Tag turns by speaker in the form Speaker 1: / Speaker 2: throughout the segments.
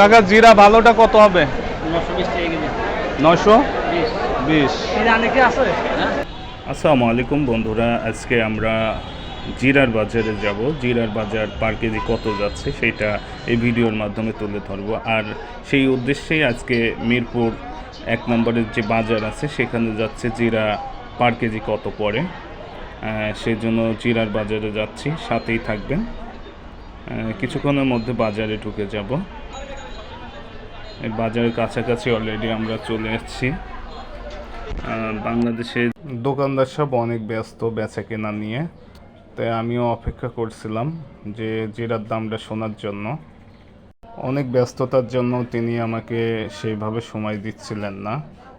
Speaker 1: কাকা জিরা ভালোটা কত হবে?
Speaker 2: নশো বিশ
Speaker 1: নয়শো আসসালামু আলাইকুম বন্ধুরা আজকে আমরা জিরার বাজারে যাব। জিরার বাজার পার কেজি কত যাচ্ছে সেটা এই ভিডিওর মাধ্যমে তুলে ধরবো। আর সেই উদ্দেশ্যেই আজকে মিরপুর এক নম্বরের যে বাজার আছে সেখানে যাচ্ছে জিরা পার কেজি কত পড়ে। সেই জন্য জিরার বাজারে যাচ্ছি সাথেই থাকবেন। কিছুক্ষণের মধ্যে বাজারে ঢুকে যাব। বাজারের কাছাকাছি অলরেডি আমরা চলে এসেছি। বাংলাদেশে দোকানদার সব অনেক ব্যস্ত বেচা কেনা নিয়ে। তাই আমিও অপেক্ষা করছিলাম যে জিরার দামটা শোনার জন্য। অনেক ব্যস্ততার জন্য তিনি আমাকে সেইভাবে সময় দিচ্ছিলেন না।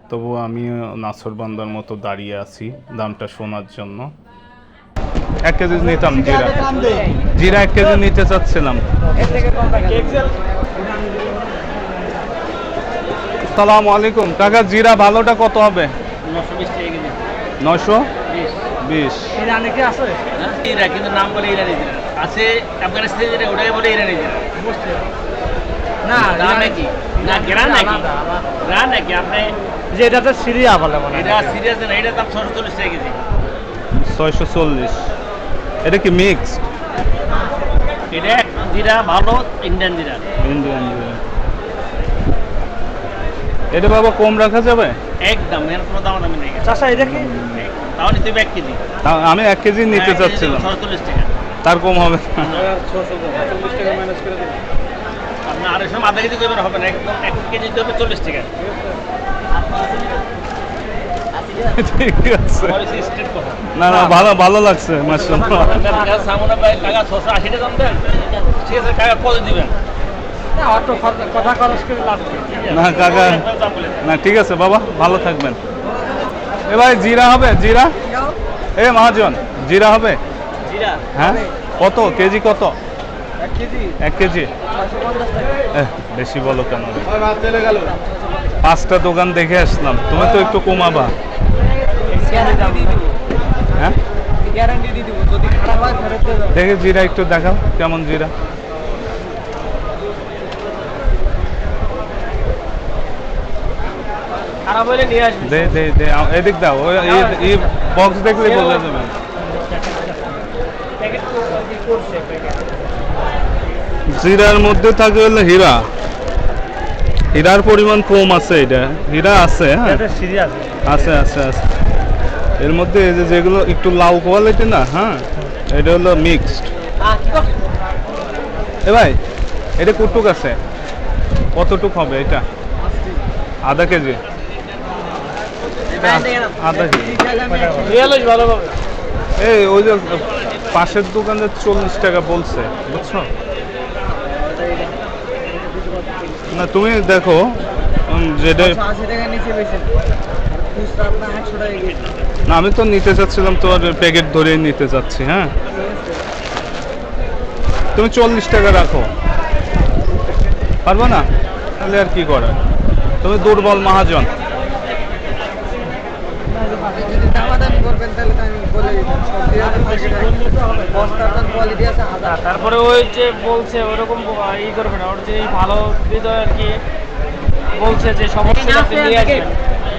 Speaker 1: তবু আমি নাছর বান্দার মতো দাঁড়িয়ে আছি দামটা শোনার জন্য। এক কেজি নিতাম জিরা। জিরা এক কেজি নিতে চাচ্ছিলাম। সালাম আলাইকুম। কাকা জিরা ভালোটা কত হবে?
Speaker 2: নশো বিশ টাকা কেজি।
Speaker 1: নয়শো
Speaker 2: বিশ।
Speaker 1: বিশ।
Speaker 2: জানে কি আছে? ইরা কিন্তু নাম বলে ইরানি জিরা। আছে আফগানিস্তানি জিরা ওটাই বলে ইরানি জিরা। না নাকি না গ্রাম নাকি গ্রাম নাকি আপনি
Speaker 3: যে এটাতে সিরিয়া বলে মনে হয়
Speaker 2: এটা সিরিয়াস না এটা দাম ছশো চল্লিশ টাকা কেজি।
Speaker 1: ছয়শো চল্লিশ। এটা কি মিক্সড
Speaker 2: এটা জিরা ভালো ইন্ডিয়ান জিরা।
Speaker 1: ইন্ডিয়ান এটা বাবা কম রাখা যাবে?
Speaker 2: একদম এর কোনো দাম দামি নেই
Speaker 3: চাষা এটা কি
Speaker 2: তাও নিতে এক কেজি।
Speaker 1: আমি এক কেজি নিতে চাচ্ছিলাম।
Speaker 2: টাকা।
Speaker 1: তার কম হবে না।
Speaker 2: টাকা ম্যানেজ করে দেবেন আপনি আড়াইশো আধা কেজি করবেন হবে না। একদম এক কেজি হবে চল্লিশ টাকা।
Speaker 1: ঠিক আছে। না না ভালো ভালো লাগছে
Speaker 2: ছশো আশি টাকা দাম দেন। ঠিক আছে কত দিবেন।
Speaker 1: না কাকা না ঠিক আছে বাবা ভালো থাকবেন। এ ভাই জিরা হবে? জিরা? এ মহাজন জিরা হবে? হ্যাঁ? কত? কেজি কত?
Speaker 3: এক কেজি।
Speaker 1: বেশি বলো কেন? পাঁচটা দোকান দেখে আসলাম। তুমি তো একটু কমাবা। হ্যাঁ?
Speaker 3: গ্যারান্টি দিয়ে দিব। যদি খারাপ হয় ফেরত দিয়ে দেবো
Speaker 1: দেখে জিরা একটু দেখাও কেমন জিরা?
Speaker 3: খারাপ হলে নিয়ে আসবি।
Speaker 1: দে দে দে এদিক দাও ওই এই- বক্স দেখলে বোঝা যাবে। জিরার মধ্যে থাকে হলো হীরা। হীরার পরিমাণ কম আছে এটা। হীরা আছে হ্যাঁ?
Speaker 3: এটা সিরিয়াস
Speaker 1: আছে। আছে আছে এর মধ্যে এই যে যেগুলো একটু লাউ কোয়ালিটি না হ্যাঁ? এটা হলো মিক্সড এ ভাই এটা কটুক আছে? কতটুক হবে এটা? আধা কেজি।
Speaker 3: ভালো
Speaker 1: এই ওই যে পাশের দোকানে চল্লিশ টাকা বলছে বুঝছ? না তুমি দেখো যেটা
Speaker 3: কেজি
Speaker 1: না আমি তো নিতে চাচ্ছিলাম তোমার প্যাকেট ধরেই নিতে চাচ্ছি হ্যাঁ? তুমি চল্লিশ টাকা রাখো। পারব না? তাহলে আর কি করার? তুমি দুর্বল মহাজন।
Speaker 3: দামাদামি তাহলে আমি বলে দিতাম। বস্তার কোয়ালিটি আছে হাজার।
Speaker 4: তারপরে ওই যে বলছে ওরকম ই করবে না। ওর যে ভালো হৃদয় আর কি বলছে যে সমস্যা আপনি নিয়ে আসবেন।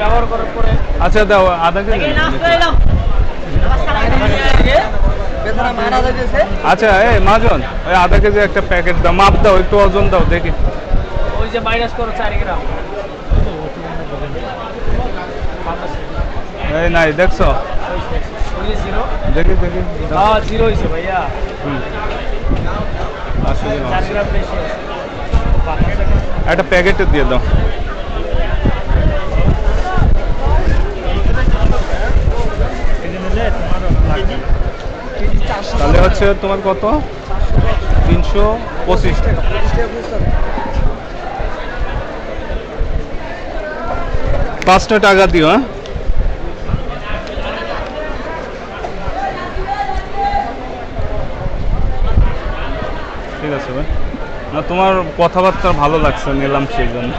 Speaker 4: ব্যবহার করার পরে
Speaker 1: আচ্ছা দাও আধা কেজি আচ্ছা এই মহাজন ওই আধা কেজি একটা প্যাকেট দাও। মাপ দাও একটু ওজন দাও দেখি।
Speaker 4: ওই যে মাইনাস করে চার গ্রাম।
Speaker 1: এই নাই দেখছ? দেখি দেখি।
Speaker 4: হ্যাঁ জিরো হয়েছে ভাইয়া। গ্রাম বেশি আছে।
Speaker 1: একটা প্যাকেটে দিয়ে দাও। তাহলে হচ্ছে তোমার কত? তিনশো পঁচিশ টাকা। পাঁচটা টাকা দিও হ্যাঁ? ঠিক আছে ভাই। না তোমার কথাবার্তা ভালো লাগছে নিলাম সেই জন্য।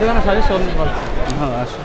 Speaker 3: দোকানে চল্লিশ
Speaker 1: হ্যাঁ আসো।